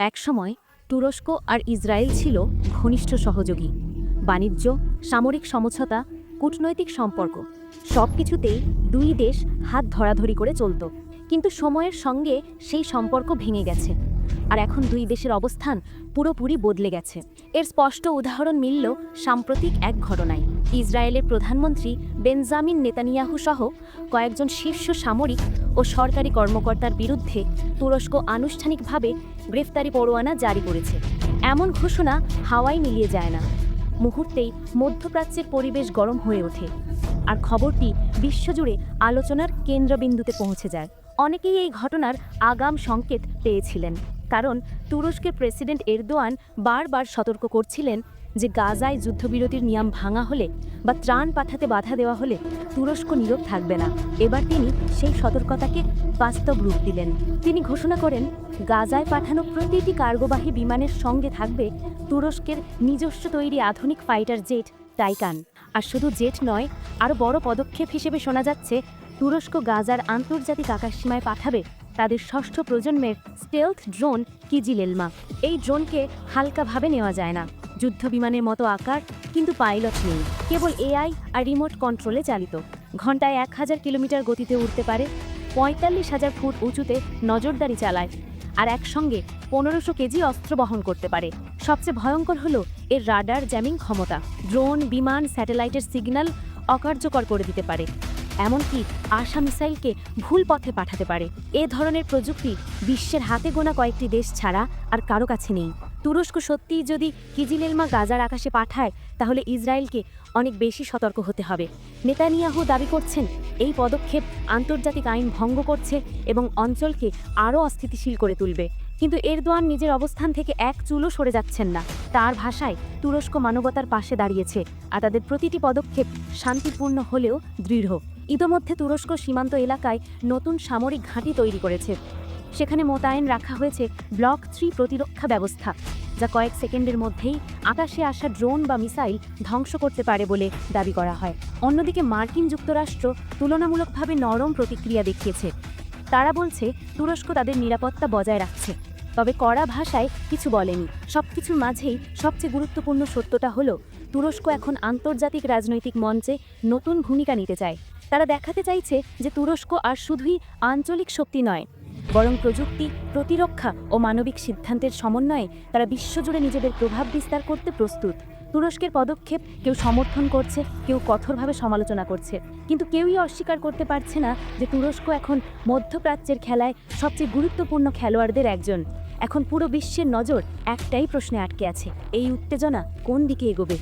একসময় তুরস্ক আর ইসরায়েল ছিল ঘনিষ্ঠ সহযোগী, বাণিজ্য, সামরিক সমঝোতা, কূটনৈতিক সম্পর্ক সব কিছুতেই দুই দেশ হাত ধরাধরি করে চলত। কিন্তু সময়ের সঙ্গে সেই সম্পর্ক ভেঙে গেছে আর এখন দুই দেশের অবস্থান পুরোপুরি বদলে গেছে। এর স্পষ্ট উদাহরণ মিলল সাম্প্রতিক এক ঘটনায়। ইসরায়েলের প্রধানমন্ত্রী বেনজামিন নেতানিয়াহু সহ কয়েকজন শীর্ষ সামরিক ও সরকারি কর্মকর্তার বিরুদ্ধে তুরস্ক আনুষ্ঠানিকভাবে গ্রেফতারি পরোয়ানা জারি করেছে। এমন ঘোষণা হাওয়ায় মিলিয়ে যায় না। মুহূর্তেই মধ্যপ্রাচ্যের পরিবেশ গরম হয়ে ওঠে। আর খবরটি বিশ্বজুড়ে আলোচনার কেন্দ্রবিন্দুতে পৌঁছে যায়। অনেকেই এই ঘটনার আগাম সংকেত পেয়েছিলেন। কারণ তুরস্কের প্রেসিডেন্ট এরদোয়ান বারবার সতর্ক করছিলেন যে গাজায় যুদ্ধবিরতির নিয়ম ভাঙা হলে বা ত্রাণ পাঠাতে বাধা দেওয়া হলে তুরস্ক নীরব থাকবে না। এবার তিনি সেই সতর্কতাকে বাস্তব রূপ দিলেন। তিনি ঘোষণা করেন, গাজায় পাঠানো প্রতিটি কার্গোবাহী বিমানের সঙ্গে থাকবে তুরস্কের নিজস্ব তৈরি আধুনিক ফাইটার জেট টাইকান। আর শুধু জেট নয়, আরও বড় পদক্ষেপ হিসেবে শোনা যাচ্ছে, তুরস্ক গাজার আন্তর্জাতিক আকাশসীমায় পাঠাবে তাদের ষষ্ঠ প্রজন্মের স্টেলথ ড্রোন কিজিলেলমা। এই ড্রোনকে হালকাভাবে নেওয়া যায় না। যুদ্ধ বিমানের মতো আকার, কিন্তু পাইলট নেই। কেবল এআই আর রিমোট কন্ট্রোলে চালিত। ঘন্টায় এক হাজার কিলোমিটার গতিতে উঠতে পারে, পঁয়তাল্লিশ হাজার ফুট উঁচুতে নজরদারি চালায়, আর একসঙ্গে পনেরোশো কেজি অস্ত্র বহন করতে পারে। সবচেয়ে ভয়ঙ্কর হলো এর রাডার জ্যামিং ক্ষমতা। ড্রোন বিমান স্যাটেলাইটের সিগন্যাল অকার্যকর করে দিতে পারে। এমনকি আশা মিসাইলকে ভুল পথে পাঠাতে পারে। এ ধরনের প্রযুক্তি বিশ্বের হাতে গোনা কয়েকটি দেশ ছাড়া আর কারও কাছে নেই। তুরস্ক সত্যিই যদি কিজিলেলমা গাজার আকাশে পাঠায়, তাহলে ইসরায়েলকে অনেক বেশি সতর্ক হতে হবে। নেতানিয়াহু দাবি করছেন, এই পদক্ষেপ আন্তর্জাতিক আইন ভঙ্গ করছে এবং অঞ্চলকে আরও অস্থিতিশীল করে তুলবে। কিন্তু এরদোয়ান নিজের অবস্থান থেকে এক চুলও সরে যাচ্ছেন না। তার ভাষায় তুরস্ক মানবতার পাশে দাঁড়িয়েছে, আর তাদের প্রতিটি পদক্ষেপ শান্তিপূর্ণ হলেও দৃঢ়। ইতোমধ্যে তুরস্ক সীমান্ত এলাকায় নতুন সামরিক ঘাঁটি তৈরি করেছে। সেখানে মোতায়েন রাখা হয়েছে ব্লক থ্রি প্রতিরক্ষা ব্যবস্থা, যা কয়েক সেকেন্ডের মধ্যেই আকাশে আসা ড্রোন বা মিসাইল ধ্বংস করতে পারে বলে দাবি করা হয়। অন্যদিকে মার্কিন যুক্তরাষ্ট্র তুলনামূলকভাবে নরম প্রতিক্রিয়া দেখিয়েছে। তারা বলছে, তুরস্ক তাদের নিরাপত্তা বজায় রাখছে। তবে কড়া ভাষায় কিছু বলেনি। সবকিছুর মাঝেই সবচেয়ে গুরুত্বপূর্ণ সত্যটা হলো, তুরস্ক এখন আন্তর্জাতিক রাজনৈতিক মঞ্চে নতুন ভূমিকা নিতে চায়। তারা দেখাতে চাইছে যে তুরস্ক আর শুধুই আঞ্চলিক শক্তি নয়, বরং প্রযুক্তি, প্রতিরক্ষা ও মানবিক সিদ্ধান্তের সমন্বয়ে তারা বিশ্বজুড়ে নিজেদের প্রভাব বিস্তার করতে প্রস্তুত। তুরস্কের পদক্ষেপ কেউ সমর্থন করছে, কেউ কঠোরভাবে সমালোচনা করছে। কিন্তু কেউই অস্বীকার করতে পারছে না যে তুরস্ক এখন মধ্যপ্রাচ্যের খেলায় সবচেয়ে গুরুত্বপূর্ণ খেলোয়াড়দের একজন। এখন পুরো বিশ্বের নজর একটাই প্রশ্নে আটকে আছে, এই উত্তেজনা কোন দিকে এগোবে?